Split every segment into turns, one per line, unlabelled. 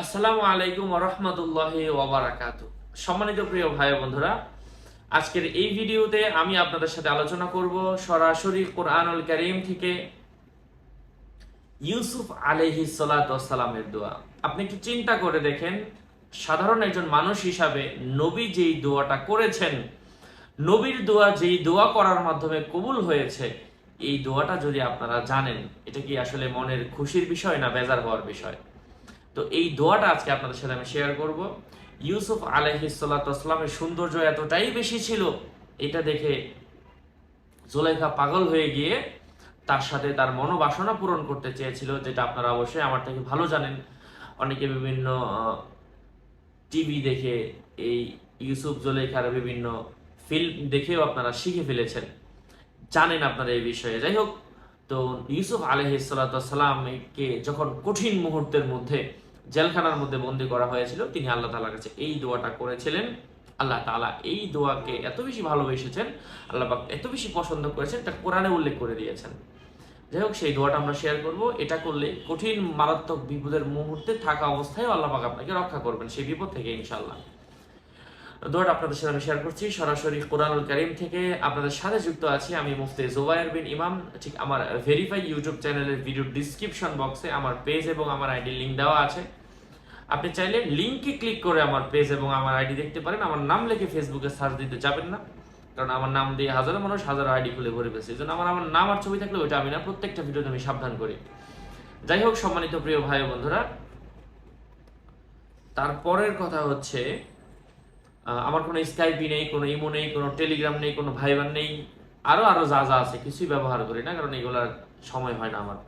আসসালামু আলাইকুম রহমতুল্লাহ ওবরাকাত। সম্মানিত প্রিয় ভাই বন্ধুরা, আজকের এই ভিডিওতে আমি আপনাদের সাথে আলোচনা করব সরাসরি কোরআনুল করিম থেকে ইউসুফ আলহি দোয়া। আপনি একটু চিন্তা করে দেখেন, সাধারণ একজন মানুষ হিসাবে নবী যেই দোয়াটা করেছেন, নবীর দোয়া যেই দোয়া করার মাধ্যমে কবুল হয়েছে, এই দোয়াটা যদি আপনারা জানেন, এটা কি আসলে মনের খুশির বিষয় না বেজার হওয়ার বিষয়? তো এই দোয়াটা আজকে আপনাদের সাথে আমি শেয়ার করব। ইউসুফ আলহিসাল্লামের সৌন্দর্য এতটাই বেশি ছিল, এটা দেখে জোলেখা পাগল হয়ে গিয়ে তার সাথে তার মনোবাসনা পূরণ করতে চেয়েছিল, যেটা আপনারা অবশ্যই আমার থেকে ভালো জানেন। অনেকে বিভিন্ন টিভি দেখে এই ইউসুফ জোলেখার বিভিন্ন ফিল্ম দেখেও আপনারা শিখে ফেলেছেন। জানেন আপনারা এই বিষয়ে। যাই হোক, তো ইউসুফ আলহিসাল্লামকে যখন কঠিন মুহূর্তের মধ্যে জেলখানার মধ্যে বন্দি করা হয়েছিল। তিনি আল্লাহ তালার কাছে এই দোয়াটা করেছিলেন। আল্লাহ তালা এই দোয়াকে এত বেশি ভালোবেসেছেন, আল্লাহ এত বেশি পছন্দ করেছেন তা কোরআনে উল্লেখ করে দিয়েছেন। যাই হোক, সেই দোয়াটা আমরা শেয়ার করব। এটা করলে কঠিন, মারাত্মক বিপদের মুহূর্তে থাকা অবস্থায় আল্লাহ পাক আপনাকে রক্ষা করবেন, সেই বিপদ থেকে ইনশাল্লাহ দোয়াটা আপনাদের সাথে আমি শেয়ার করছি। সরাসরি কোরআনুল করিম থেকে আপনাদের সাথে যুক্ত আছি আমি মুফতি জোবায়ের বিন ইমাম। ঠিক আমার ভেরিফাই ইউটিউব চ্যানেলের ভিডিও ডিসক্রিপশন বক্সে আমার পেজ এবং আমার আইডি লিঙ্ক দেওয়া আছে। আপনি চাইলে লিঙ্কে ক্লিক করে আমার পেজ এবং আমার আইডি দেখতে পারেন। আমার নাম লিখে ফেসবুকে সার্চ দিতে যাবেন না। কারণ আমার নাম দিয়ে হাজারো মানুষ হাজারো আইডি খুলে ভরে পেয়েছে এই জন্য আমার আমার নাম আর ছবি থাকলে ওইটা আমি না, প্রত্যেকটা ভিডিওতে আমি সাবধান করি। যাই হোক, সম্মানিত প্রিয় ভাই বন্ধুরা, তারপরের কথা হচ্ছে আমার কোনো স্কাইপি নেই, কোনো ইমো নেই, কোনো টেলিগ্রাম নেই, কোনো ভাইবার নেই। আরও আরও যা যা আছে, কিছুই ব্যবহার করি না, কারণ এগুলার সময় হয় না আমার।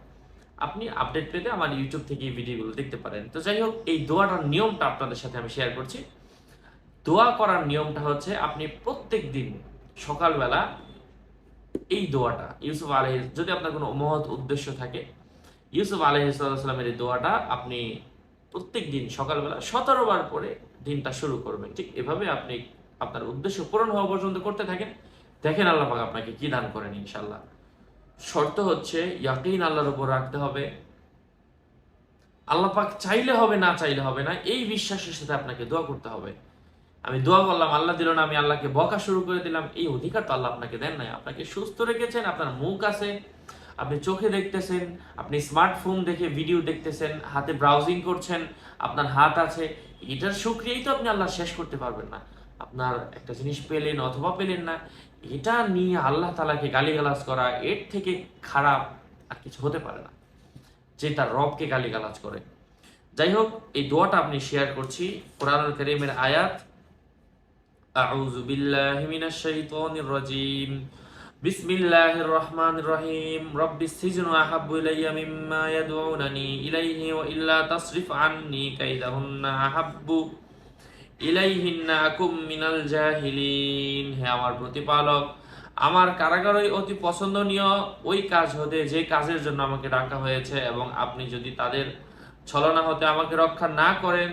আপনি আপডেট পেতে আমার ইউটিউব থেকে এই ভিডিওগুলো দেখতে পারেন। তো যাই হোক, এই দোয়াটার নিয়মটা আপনাদের সাথে আমি শেয়ার করছি। দোয়া করার নিয়মটা হচ্ছে আপনি প্রত্যেক দিন সকালবেলা এই দোয়াটা, ইউসুফ আলহ যদি আপনার কোনো মহৎ উদ্দেশ্য থাকে, ইউসুফ আলহিসামের এই দোয়াটা আপনি প্রত্যেক দিন সকালবেলা সতেরো বার পরে দিনটা শুরু করবেন। ঠিক এভাবে আপনি আপনার উদ্দেশ্য পূরণ হওয়া পর্যন্ত করতে থাকেন। দেখেন আল্লাহ আপনাকে কি দান করেন ইনশাল্লাহ শর্ত হচ্ছে ইয়াকিন আল্লাহর উপর রাখতে হবে। আল্লাহ পাক চাইলে হবে, না চাইলে হবে না, এই বিশ্বাসের সাথে আপনাকে দোয়া করতে হবে। আমি দোয়া করলাম, আল্লাহ দিল না, আমি আল্লাহকে বকা শুরু করে দিলাম, এই অধিকার তো আল্লাহ আপনাকে দেন নাই। আপনাকে সুস্থ রেখেছেন, আপনার মুখ আছে, আপনি চোখে দেখতেছেন, আপনি স্মার্টফোন দেখে ভিডিও দেখতেছেন, হাতে ব্রাউজিং করছেন, আপনার হাত আছে, এটার সুক্রিয়াই তো আপনি আল্লাহ শেষ করতে পারবেন না। আপনার একটা জিনিস পেলেন অথবা পেলেন না, এটা নিয়ে আল্লাহ তালাকে গালিগালাজ করা এর থেকে খারাপ আর কিছু হতে পারে না, যে তার রবকে গালিগালাজ করে। যাই হোক, এই দোয়াটা আপনি শেয়ার করছি কোরআনুল করিমের আয়াত। আউযু বিল্লাহি মিনাশ শাইতানির রাজিম। বিসমিল্লাহির রহমানির রহিম। রব্বিস সিজনু আহাব্বু ইলাইয়া মিম্মা ইয়াদউনানি ইলাইহি ওয়া ইল্লা তাসরিফ আন্নি কাইদাহুন্না আহাব্বু। হে আমার প্রতিপালক, আমার কারাগারই অতি পছন্দনীয়। ওই কাজ হতে, যে কাজের জন্য আমাকে ডাকা হয়েছে এবং আপনি যদি তাদের ছলনা হতে আমাকে রক্ষা না করেন,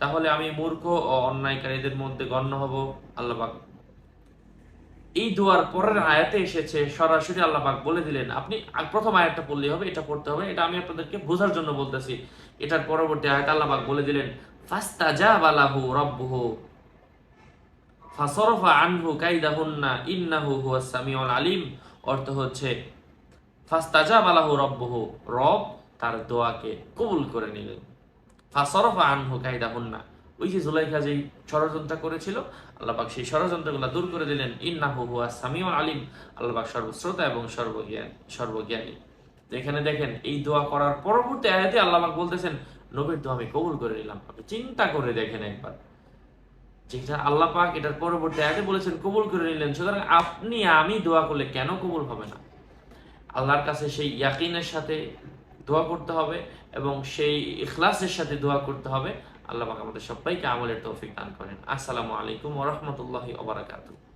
তাহলে আমি মূর্খ ও অন্যায়কারীদের মধ্যে গণ্য হব। আল্লাহবাক এই দোয়ার পরের আয়াতে এসেছে, সরাসরি আল্লাহবাক বলে দিলেন, আপনি প্রথম আয়াতটা পড়লেই হবে, এটা পড়তে হবে, এটা আমি আপনাদেরকে বোঝার জন্য বলতেছি। এটার পরবর্তী আয়াত আল্লাহবাক বলে দিলেন করে ষড়যন্ত্র করেছিল আল্লাহ পাক সেই দূর করে দিলেন। ইন্নাহু হুয়া সামিউল আলিম। আল্লাহ পাক সর্বশ্রোতা এবং সর্বজ্ঞান, সর্বজ্ঞানী। এখানে দেখেন, এই দোয়া করার পরবর্তী আয়াতে আল্লাহবাক বলতেছেন নবীর দোয়া আমি কবুল করে নিলাম। আপনি চিন্তা করে দেখেন একবার। যেটা আল্লাহ পাক এটার পরবর্তী আয়াতে বলেছেন, কবুল করে নিলেন। সুতরাং আপনি, আমি দোয়া করলে কেন কবুল হবে না? আল্লাহর কাছে সেই ইয়াকিনের সাথে দোয়া করতে হবে এবং সেই ইখলাসের সাথে দোয়া করতে হবে। আল্লাহ পাক আমাদের সবাইকে আমলের তৌফিক দান করেন। আসসালামু আলাইকুম ওয়া রাহমাতুল্লাহি ওয়া বারাকাতুহু।